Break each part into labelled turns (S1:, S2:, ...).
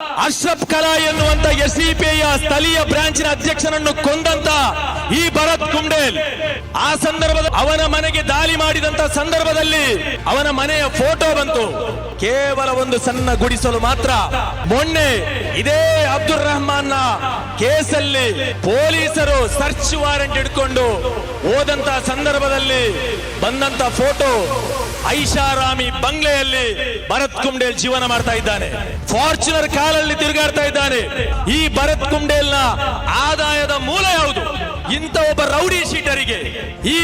S1: ಅಶ್ರಫ್ ಕಲಾ ಎನ್ನುವಂತ ಎಸ್ಡಿಪಿಐಯ ಸ್ಥಳೀಯ ಬ್ರಾಂಚಿನ ಅಧ್ಯಕ್ಷನನ್ನು ಕೊಂದಂತ ಈ ಭರತ್ ಕುಂಡೇಲ್. ಆ ಸಂದರ್ಭದಲ್ಲಿ ಅವನ ಮನೆಗೆ ದಾಳಿ ಮಾಡಿದಂತ ಸಂದರ್ಭದಲ್ಲಿ ಅವನ ಮನೆಯ ಫೋಟೋ ಬಂತು. ಕೇವಲ ಒಂದು ಸಣ್ಣ ಗುಡಿಸಲು ಮಾತ್ರ. ಮೊನ್ನೆ ಇದೇ ಅಬ್ದುಲ್ ರಹಮಾನ್ ಕೇಸಲ್ಲಿ ಪೊಲೀಸರು ಸರ್ಚ್ ವಾರೆಂಟ್ ಇಟ್ಕೊಂಡು ಹೋದಂತ ಸಂದರ್ಭದಲ್ಲಿ ಬಂದಂತ ಫೋಟೋ ಐಷಾರಾಮಿ ಬಂಗ್ಲೆಯಲ್ಲಿ ಭರತ್ ಕುಂಡೇಲ್ ಜೀವನ ಮಾಡ್ತಾ ಇದ್ದಾನೆ. ಫಾರ್ಚುನರ್ ಕಾಲಲ್ಲಿ ತಿರುಗಾಡ್ತಾ ಇದ್ದಾನೆ. ಈ ಭರತ್ ಕುಂಡೇಲ್ನ ಆದಾಯದ ಮೂಲ ಯಾವುದು? ಇಂಥ ಒಬ್ಬ ರೌಡಿ ಶೀಟರಿಗೆ ಈ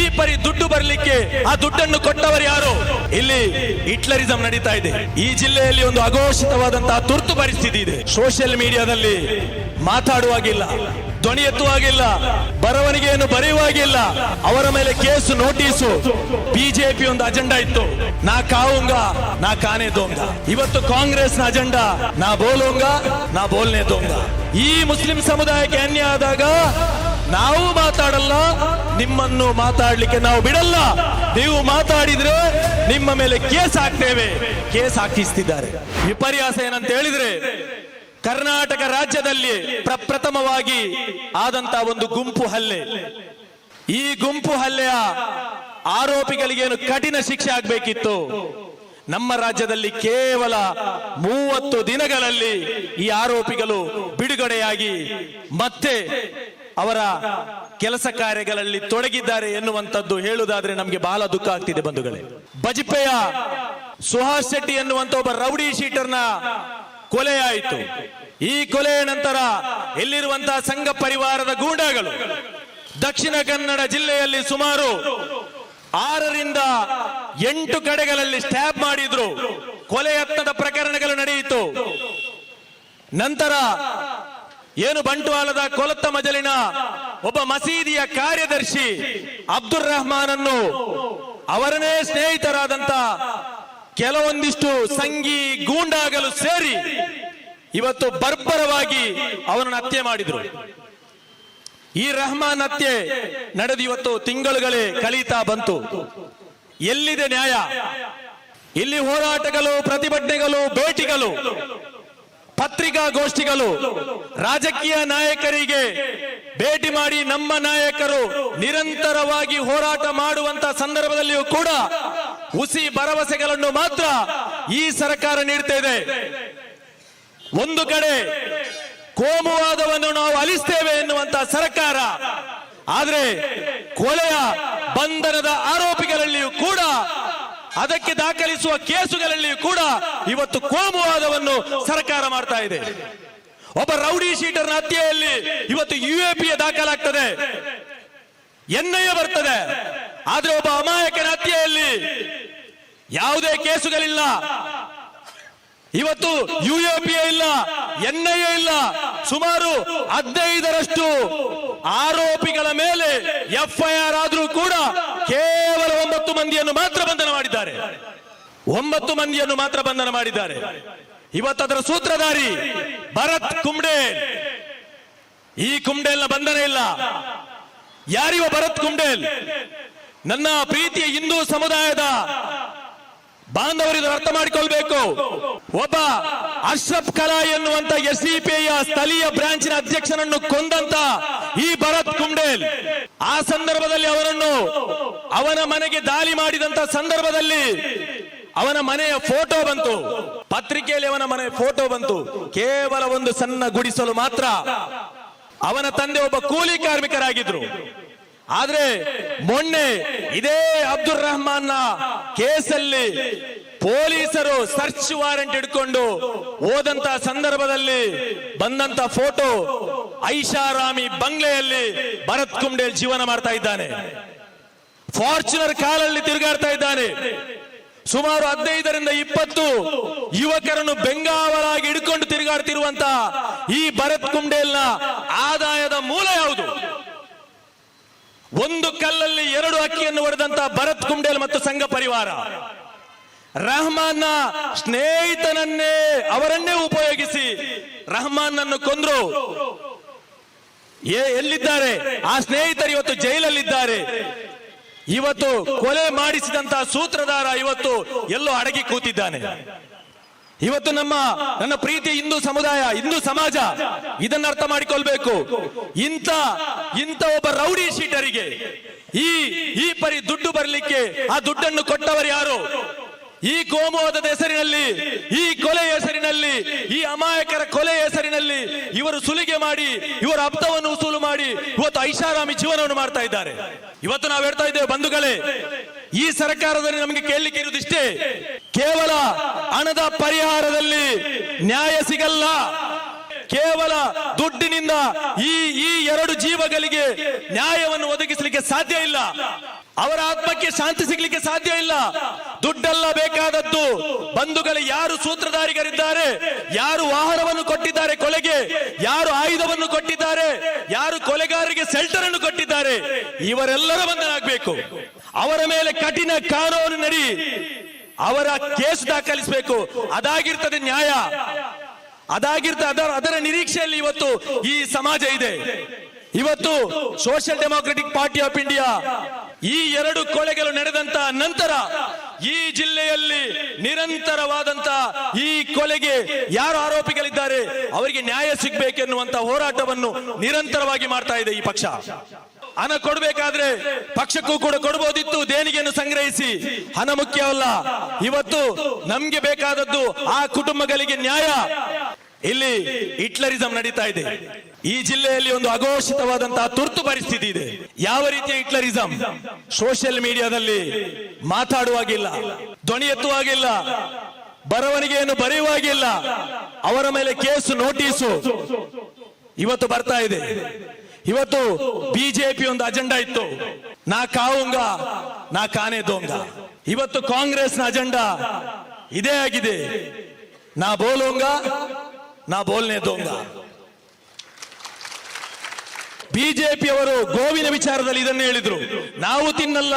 S1: ಈ ಪರಿ ದುಡ್ಡು ಬರಲಿಕ್ಕೆ ಆ ದುಡ್ಡನ್ನು ಕೊಟ್ಟವರು ಯಾರು? ಇಲ್ಲಿ ಹಿಟ್ಲರಿಸಂ ನಡೀತಾ ಇದೆ. ಈ ಜಿಲ್ಲೆಯಲ್ಲಿ ಒಂದು ಅಘೋಷಿತವಾದಂತಹ ತುರ್ತು ಪರಿಸ್ಥಿತಿ ಇದೆ. ಸೋಷಿಯಲ್ ಮೀಡಿಯಾದಲ್ಲಿ ಮಾತಾಡುವಾಗಿಲ್ಲ, ಧ್ವನಿ ಎತ್ತುವಾಗಿಲ್ಲ, ಬರವಣಿಗೆಯನ್ನು ಬರೆಯುವಾಗಿಲ್ಲ. ಅವರ ಮೇಲೆ ಕೇಸು, ನೋಟಿಸು, ಬಿಜೆಪಿ ಒಂದು ಅಜೆಂಡಾ ಇತ್ತು. ನಾ ಕಾವುಂಗ, ನಾ ಕಾನೆ ದೋಂಗ. ಇವತ್ತು ಕಾಂಗ್ರೆಸ್ನ ಅಜೆಂಡಾ, ನಾ ಬೋಲುಂಗ, ನಾ ಬೋಲ್ನೆ ದೋಂಗ. ಈ ಮುಸ್ಲಿಂ ಸಮುದಾಯಕ್ಕೆ ಅನ್ಯ ಆದಾಗ ನಾವು ಮಾತಾಡಲ್ಲ, ನಿಮ್ಮನ್ನು ಮಾತಾಡ್ಲಿಕ್ಕೆ ನಾವು ಬಿಡಲ್ಲ. ನೀವು ಮಾತಾಡಿದ್ರೆ ನಿಮ್ಮ ಮೇಲೆ ಕೇಸ್ ಹಾಕ್ತೇವೆ. ಕೇಸ್ ಹಾಕಿಸ್ತಿದ್ದಾರೆ. ವಿಪರ್ಯಾಸ ಏನಂತ ಹೇಳಿದ್ರೆ, ಕರ್ನಾಟಕ ರಾಜ್ಯದಲ್ಲಿ ಪ್ರಪ್ರಥಮವಾಗಿ ಆದಂತ ಒಂದು ಗುಂಪು ಹಲ್ಲೆ. ಈ ಗುಂಪು ಹಲ್ಲೆಯ ಆರೋಪಿಗಳಿಗೇನು ಕಠಿಣ ಶಿಕ್ಷೆ ಆಗ್ಬೇಕಿತ್ತು? ನಮ್ಮ ರಾಜ್ಯದಲ್ಲಿ ಕೇವಲ ಮೂವತ್ತು ದಿನಗಳಲ್ಲಿ ಈ ಆರೋಪಿಗಳು ಬಿಡುಗಡೆಯಾಗಿ ಮತ್ತೆ ಅವರ ಕೆಲಸ ಕಾರ್ಯಗಳಲ್ಲಿ ತೊಡಗಿದ್ದಾರೆ ಎನ್ನುವಂಥದ್ದು ಹೇಳುವುದಾದ್ರೆ ನಮಗೆ ಬಹಳ ದುಃಖ ಆಗ್ತಿದೆ ಬಂಧುಗಳೇ. ಬಜಪೆಯ ಸುಹಾಸ್ ಶೆಟ್ಟಿ ಎನ್ನುವಂತ ಒಬ್ಬ ರೌಡಿ ಶೀಟರ್ನ ಕೊಲೆಯಾಯಿತು ಈ ಕೊಲೆಯ ನಂತರ ಇಲ್ಲಿರುವಂತಹ ಸಂಘ ಪರಿವಾರದ ಗೂಂಡಾಗಳು? ದಕ್ಷಿಣ ಕನ್ನಡ ಜಿಲ್ಲೆಯಲ್ಲಿ ಸುಮಾರು ಆರರಿಂದ ಎಂಟು ಕಡೆಗಳಲ್ಲಿ ಸ್ಟ್ಯಾಬ್ ಮಾಡಿದ್ರು. ಕೊಲೆ ಯತ್ನದ ಪ್ರಕರಣಗಳು ನಡೆಯಿತು. ನಂತರ ಏನು ಬಂಟ್ವಾಳದ ಕೊಲತ್ತ ಮಜಲಿನ ಒಬ್ಬ ಮಸೀದಿಯ ಕಾರ್ಯದರ್ಶಿ ಅಬ್ದುಲ್ ರಹಮಾನ್ ಅನ್ನು ಅವರನ್ನೇ ಸ್ನೇಹಿತರಾದಂತ ಕೆಲವೊಂದಿಷ್ಟು ಸಂಗಿ ಗೂಂಡಾಗಲು ಸೇರಿ ಇವತ್ತು ಬರ್ಬರವಾಗಿ ಅವನನ್ನು ಹತ್ಯೆ ಮಾಡಿದ್ರು. ಈ ರಹಮಾನ್ ಹತ್ಯೆ ನಡೆದು ಇವತ್ತು ತಿಂಗಳುಗಳೇ ಕಳೀತಾ ಬಂತು. ಎಲ್ಲಿದೆ ನ್ಯಾಯ? ಇಲ್ಲಿ ಹೋರಾಟಗಳು, ಪ್ರತಿಭಟನೆಗಳು, ಭೇಟಿಗಳು. ಪತ್ರಿಕಾಗೋಷ್ಠಿಗಳು ರಾಜಕೀಯ ನಾಯಕರಿಗೆ ಭೇಟಿ ಮಾಡಿ ನಮ್ಮ ನಾಯಕರು ನಿರಂತರವಾಗಿ ಹೋರಾಟ ಮಾಡುವಂತ ಸಂದರ್ಭದಲ್ಲಿಯೂ ಕೂಡ ಹುಸಿ ಭರವಸೆಗಳನ್ನು ಮಾತ್ರ ಈ ಸರ್ಕಾರ ನೀಡ್ತಾ ಇದೆ. ಒಂದು ಕಡೆ ಕೋಮುವಾದವನ್ನು ನಾವು ಅಲಿಸ್ತೇವೆ ಎನ್ನುವಂತ ಸರ್ಕಾರ, ಆದ್ರೆ ಕೊಲೆಯ ಬಂಧನದ ಆರೋಪಿಗಳಲ್ಲಿಯೂ ಕೂಡ ಅದಕ್ಕೆ ದಾಖಲಿಸುವ ಕೇಸುಗಳಲ್ಲಿ ಕೂಡ ಇವತ್ತು ಕೋಮುವಾದವನ್ನು ಸರ್ಕಾರ ಮಾಡ್ತಾ ಇದೆ. ಒಬ್ಬ ರೌಡಿ ಶೀಟರ್ನ ಹತ್ಯೆಯಲ್ಲಿ ಇವತ್ತು ಯುಎಪಿಯ ದಾಖಲಾಗ್ತದೆ. ಎನ್ಐಎ ಬರ್ತದೆ. ಆದ್ರೆ ಒಬ್ಬ ಅಮಾಯಕನ ಹತ್ಯೆಯಲ್ಲಿ ಯಾವುದೇ ಕೇಸುಗಳಿಲ್ಲ. ಇವತ್ತು ಯುಎಪಿಎ ಇಲ್ಲ, ಎನ್ಐಎ ಇಲ್ಲ. ಸುಮಾರು ಹದಿನೈದರಷ್ಟು ಆರೋಪಿಗಳ ಮೇಲೆ ಎಫ್ಐಆರ್ ಆದ್ರೂ ಕೂಡ ಕೇವಲ ಒಂಬತ್ತು ಮಂದಿಯನ್ನು ಮಾತ್ರ ಮಾಡಿದ್ದಾರೆ. ಒಂಬತ್ತು ಮಂದಿಯನ್ನು ಮಾತ್ರ ಬಂಧನ ಮಾಡಿದ್ದಾರೆ. ಇವತ್ತದರ ಸೂತ್ರಧಾರಿ ಭರತ್ ಕುಂಬ್ಡೆ. ಈ ಕುಂಬ್ಡೆಲ್ನ ಬಂಧನ ಇಲ್ಲ. ಯಾರಿವ ಭರತ್ ಕುಂಬ್ಡೇಲ್ ನನ್ನ ಪ್ರೀತಿಯ ಹಿಂದೂ ಸಮುದಾಯದ ಬಾಂಧವರು ಇದನ್ನು ಅರ್ಥ ಮಾಡಿಕೊಳ್ಬೇಕು. ಒಬ್ಬ ಅಶ್ರಫ್ ಕಲಾ ಎನ್ನುವಂತ ಎಸ್ಡಿಪಿಐಯ ಸ್ಥಳೀಯ ಬ್ರಾಂಚಿನ ಅಧ್ಯಕ್ಷನನ್ನು ಕೊಂದಂತ ಈ ಭರತ್ ಕುಂಡೇಲ್, ಆ ಸಂದರ್ಭದಲ್ಲಿ ಅವರನ್ನು ಅವನ ಮನೆಗೆ ದಾಳಿ ಮಾಡಿದಂತ ಸಂದರ್ಭದಲ್ಲಿ ಅವನ ಮನೆಯ ಫೋಟೋ ಬಂತು. ಪತ್ರಿಕೆಯಲ್ಲಿ ಅವನ ಮನೆಯ ಫೋಟೋ ಬಂತು. ಕೇವಲ ಒಂದು ಸಣ್ಣ ಗುಡಿಸಲು ಮಾತ್ರ ಅವನ ತಂದೆ ಒಬ್ಬ ಕೂಲಿ ಕಾರ್ಮಿಕರಾಗಿದ್ರು. ಆದ್ರೆ ಮೊನ್ನೆ ಇದೇ ಅಬ್ದುಲ್ ರಹಮಾನ್ನ ಕೇಸಲ್ಲಿ ಪೊಲೀಸರು ಸರ್ಚ್ ವಾರೆಂಟ್ ಹಿಡ್ಕೊಂಡು ಹೋದಂತ ಸಂದರ್ಭದಲ್ಲಿ ಬಂದಂತ ಫೋಟೋ ಐಷಾರಾಮಿ ಬಂಗ್ಲೆಯಲ್ಲಿ ಭರತ್ ಕುಂಡೇಲ್ ಜೀವನ ಮಾಡ್ತಾ ಇದ್ದಾನೆ. ಫಾರ್ಚುನರ್ ಕಾಲಲ್ಲಿ ತಿರುಗಾಡ್ತಾ ಇದ್ದಾನೆ. ಸುಮಾರು ಹದಿನೈದರಿಂದ ಇಪ್ಪತ್ತು ಯುವಕರನ್ನು ಬೆಂಗಾವಲಾಗಿ ಹಿಡ್ಕೊಂಡು ತಿರುಗಾಡ್ತಿರುವಂತ ಈ ಭರತ್ ಕುಂಡೇಲ್ನ ಆದಾಯದ ಮೂಲ ಯಾವುದು? ಒಂದು ಕಲ್ಲಲ್ಲಿ ಎರಡು ಅಕ್ಕಿಯನ್ನು ಹೊಡೆದಂತ ಭರತ್ ಕುಂಡೇಲ್ ಮತ್ತು ಸಂಘ ಪರಿವಾರ. ರಹಮಾನ್ನ ಸ್ನೇಹಿತನನ್ನೇ ಅವರನ್ನೇ ಉಪಯೋಗಿಸಿ ರಹಮಾನ್ ಅನ್ನು ಕೊಂದ್ರು. ಎಲ್ಲಿದ್ದಾರೆ? ಆ ಸ್ನೇಹಿತರು ಇವತ್ತು ಜೈಲಲ್ಲಿದ್ದಾರೆ. ಇವತ್ತು ಕೊಲೆ ಮಾಡಿಸಿದಂತ ಸೂತ್ರಧಾರ ಇವತ್ತು ಎಲ್ಲೋ ಅಡಗಿ ಕೂತಿದ್ದಾನೆ. ಇವತ್ತು ನಮ್ಮ, ನನ್ನ ಪ್ರೀತಿ ಹಿಂದೂ ಸಮುದಾಯ, ಹಿಂದೂ ಸಮಾಜ ಇದನ್ನ ಅರ್ಥ ಮಾಡಿಕೊಳ್ಬೇಕು. ಇಂಥ ಇಂಥ ಒಬ್ಬ ರೌಡಿ ಶೀಟರಿಗೆ ಈ ಈ ಪರಿ ದುಡ್ಡು ಬರಲಿಕ್ಕೆ ಆ ದುಡ್ಡನ್ನು ಕೊಟ್ಟವರು ಯಾರು? ಈ ಕೋಮುವಾದದ ಹೆಸರಿನಲ್ಲಿ, ಈ ಕೊಲೆ ಹೆಸರಿನಲ್ಲಿ, ಈ ಅಮಾಯಕರ ಕೊಲೆ ಹೆಸರಿನಲ್ಲಿ ಇವರು ಸುಲಿಗೆ ಮಾಡಿ, ಇವರ ಹಪ್ತವನ್ನು ಉಸೂಲು ಮಾಡಿ ಇವತ್ತು ಐಷಾರಾಮಿ ಜೀವನವನ್ನು ಮಾಡ್ತಾ ಇದ್ದಾರೆ. ಇವತ್ತು ನಾವು ಹೇಳ್ತಾ ಇದ್ದೇವೆ, ಬಂಧುಗಳೇ, ಈ ಸರ್ಕಾರದಲ್ಲಿ ನಮಗೆ ಕೇಳಲಿಕ್ಕೆ ಇರುವುದಿಷ್ಟೇ ಕೇವಲ ಹಣದ ಪರಿಹಾರದಲ್ಲಿ ನ್ಯಾಯ ಸಿಗಲ್ಲ. ಕೇವಲ ದುಡ್ಡಿನಿಂದ ಈ ಈ ಎರಡು ಜೀವಗಳಿಗೆ ನ್ಯಾಯವನ್ನು ಒದಗಿಸಲಿಕ್ಕೆ ಸಾಧ್ಯ ಇಲ್ಲ. ಅವರ ಆತ್ಮಕ್ಕೆ ಶಾಂತಿ ಸಿಗ್ಲಿಕ್ಕೆ ಸಾಧ್ಯ ಇಲ್ಲ. ದುಡ್ಡೆಲ್ಲ ಬೇಕಾದದ್ದು ಬಂಧುಗಳು ಯಾರು ಸೂತ್ರಧಾರಿಗರಿದ್ದಾರೆ, ಯಾರು ವಾಹನವನ್ನು ಕೊಟ್ಟಿದ್ದಾರೆ ಕೊಲೆಗೆ, ಯಾರು ಆಯುಧವನ್ನು ಕೊಟ್ಟಿದ್ದಾರೆ, ಯಾರು ಕೊಲೆಗಾರರಿಗೆ ಸೆಲ್ಟರ್ ಅನ್ನು ಕೊಟ್ಟಿದ್ದಾರೆ, ಇವರೆಲ್ಲರ ಬಂಧನಾಗಬೇಕು ಅವರ ಮೇಲೆ ಕಠಿಣ ಕಾನೂನು ನಡಿ. ಅವರ ಕೇಸ್ ದಾಖಲಿಸಬೇಕು. ಅದಾಗಿರ್ತದೆ ನ್ಯಾಯ. ಅದಾಗಿರ್ತ ಅದರ ಅದರ ನಿರೀಕ್ಷೆಯಲ್ಲಿ ಇವತ್ತು ಈ ಸಮಾಜ ಇದೆ. ಇವತ್ತು social democratic party of India ಈ ಎರಡು ಕೊಳೆಗಳು ನಡೆದಂತ ನಂತರ ಈ ಜಿಲ್ಲೆಯಲ್ಲಿ ನಿರಂತರವಾದಂತ ಈ ಕೊಲೆಗೆ ಯಾರು ಆರೋಪಿಗಳಿದ್ದಾರೆ ಅವರಿಗೆ ನ್ಯಾಯ ಸಿಗ್ಬೇಕೆನ್ನುವಂತ ಹೋರಾಟವನ್ನು ನಿರಂತರವಾಗಿ ಮಾಡ್ತಾ ಇದೆ ಈ ಪಕ್ಷ. ಹಣ ಕೊಡಬೇಕಾದ್ರೆ ಪಕ್ಷಕ್ಕೂ ಕೂಡ ಕೊಡಬಹುದಿತ್ತು ದೇಣಿಗೆಯನ್ನು ಸಂಗ್ರಹಿಸಿ. ಹಣ ಮುಖ್ಯವಲ್ಲ. ಇವತ್ತು ನಮ್ಗೆ ಬೇಕಾದದ್ದು ಆ ಕುಟುಂಬಗಳಿಗೆ ನ್ಯಾಯ. ಇಲ್ಲಿ ಹಿಟ್ಲರಿಸಂ ನಡೀತಾ ಇದೆ. ಈ ಜಿಲ್ಲೆಯಲ್ಲಿ ಒಂದು ಅಘೋಷಿತವಾದಂತಹ ತುರ್ತು ಪರಿಸ್ಥಿತಿ ಇದೆ. ಯಾವ ರೀತಿಯ ಹಿಟ್ಲರಿಸಂ? ಸೋಷಿಯಲ್ ಮೀಡಿಯಾದಲ್ಲಿ ಮಾತಾಡುವಾಗಿಲ್ಲ, ಧ್ವನಿ ಎತ್ತುವಾಗಿಲ್ಲ, ಬರವಣಿಗೆಯನ್ನು ಬರೆಯುವಾಗಿಲ್ಲ, ಅವರ ಮೇಲೆ ಕೇಸು, ನೋಟಿಸು ಇವತ್ತು ಬರ್ತಾ ಇದೆ. ಇವತ್ತು ಬಿಜೆಪಿ ಒಂದು ಅಜೆಂಡಾ ಇತ್ತು. ನಾ ಕಾವುಂಗ, ನಾ ಕಾನೆ ದೋಂಗ. ಇವತ್ತು ಕಾಂಗ್ರೆಸ್ನ ಅಜೆಂಡಾ ಇದೇ ಆಗಿದೆ. ನಾ ಬೋಲೋಂಗ ನಾ ಬೋಲ್ನೆ ದೊಂಗ. ಬಿಜೆಪಿ ಅವರು ಗೋವಿನ ವಿಚಾರದಲ್ಲಿ ಇದನ್ನು ಹೇಳಿದ್ರು. ನಾವು ತಿನ್ನಲ್ಲ,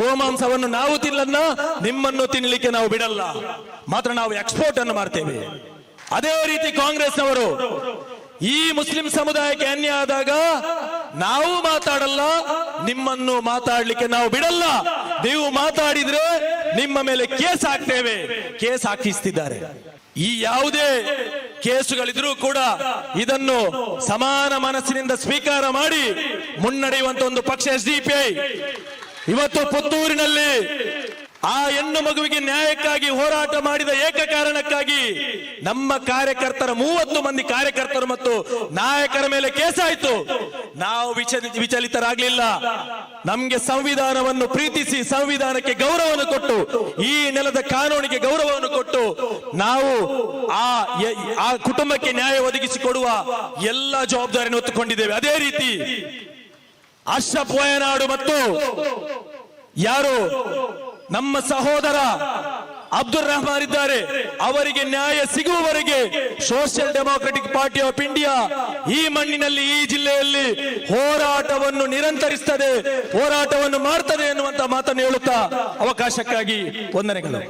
S1: ಗೋಮಾಂಸವನ್ನು ನಾವು ತಿನ್ನಲ್ಲ, ನಿಮ್ಮನ್ನು ತಿನ್ನಲಿಕ್ಕೆ ನಾವು ಬಿಡಲ್ಲ. ಮಾತ್ರ ನಾವು ಎಕ್ಸ್ಪೋರ್ಟ್ ಅನ್ನು ಮಾಡ್ತೇವೆ. ಅದೇ ರೀತಿ ಕಾಂಗ್ರೆಸ್ನವರು, ಈ ಮುಸ್ಲಿಂ ಸಮುದಾಯಕ್ಕೆ ಅನ್ಯ ಆದಾಗ ನಾವು ಮಾತಾಡಲ್ಲ, ನಿಮ್ಮನ್ನು ಮಾತಾಡ್ಲಿಕ್ಕೆ ನಾವು ಬಿಡಲ್ಲ. ನೀವು ಮಾತಾಡಿದ್ರೆ ನಿಮ್ಮ ಮೇಲೆ ಕೇಸ್ ಹಾಕ್ತೇವೆ. ಕೇಸ್ ಹಾಕಿಸ್ತಿದ್ದಾರೆ. ಈ ಯಾವುದೇ ಕೇಸುಗಳಿದ್ರೂ ಕೂಡ ಇದನ್ನು ಸಮಾನ ಮನಸ್ಸಿನಿಂದ ಸ್ವೀಕಾರ ಮಾಡಿ ಮುನ್ನಡೆಯುವಂತ ಒಂದು ಪಕ್ಷ ಎಸ್ ಡಿ ಪಿ ಇವತ್ತು ಪುತ್ತೂರಿನಲ್ಲಿ ಆ ಹೆಣ್ಣು ಮಗುವಿಗೆ ನ್ಯಾಯಕ್ಕಾಗಿ ಹೋರಾಟ ಮಾಡಿದ ಏಕ ಕಾರಣಕ್ಕಾಗಿ ನಮ್ಮ ಕಾರ್ಯಕರ್ತರ ಮೂವತ್ತು ಮಂದಿ ಕಾರ್ಯಕರ್ತರು ಮತ್ತು ನಾಯಕರ ಮೇಲೆ ಕೇಸಾಯಿತು ನಾವು ವಿಚಲಿತರಾಗಲಿಲ್ಲ. ನಮ್ಗೆ ಸಂವಿಧಾನವನ್ನು ಪ್ರೀತಿಸಿ ಸಂವಿಧಾನಕ್ಕೆ ಗೌರವವನ್ನು ಕೊಟ್ಟು, ಈ ನೆಲದ ಕಾನೂನಿಗೆ ಗೌರವವನ್ನು ಕೊಟ್ಟು, ನಾವು ಆ ಆ ಕುಟುಂಬಕ್ಕೆ ನ್ಯಾಯ ಒದಗಿಸಿಕೊಡುವ ಎಲ್ಲ ಜವಾಬ್ದಾರಿಯನ್ನು ಹೊತ್ತುಕೊಂಡಿದ್ದೇವೆ. ಅದೇ ರೀತಿ ಅಶ್ರಫ್ ವಯನಾಡು ಮತ್ತು ಯಾರು ನಮ್ಮ ಸಹೋದರ ಅಬ್ದುಲ್ ರಹಮಾನ್ ಇದ್ದಾರೆ. ಅವರಿಗೆ ನ್ಯಾಯ ಸಿಗುವವರೆಗೆ social democratic party of India ಈ ಮಣ್ಣಿನಲ್ಲಿ, ಈ ಜಿಲ್ಲೆಯಲ್ಲಿ ಹೋರಾಟವನ್ನು ನಿರಂತರಿಸ್ತದೆ, ಹೋರಾಟವನ್ನು ಮಾಡ್ತದೆ ಎನ್ನುವಂತ ಮಾತನ್ನು ಹೇಳುತ್ತಾ ಅವಕಾಶಕ್ಕಾಗಿ ವಂದನೆಗಳು.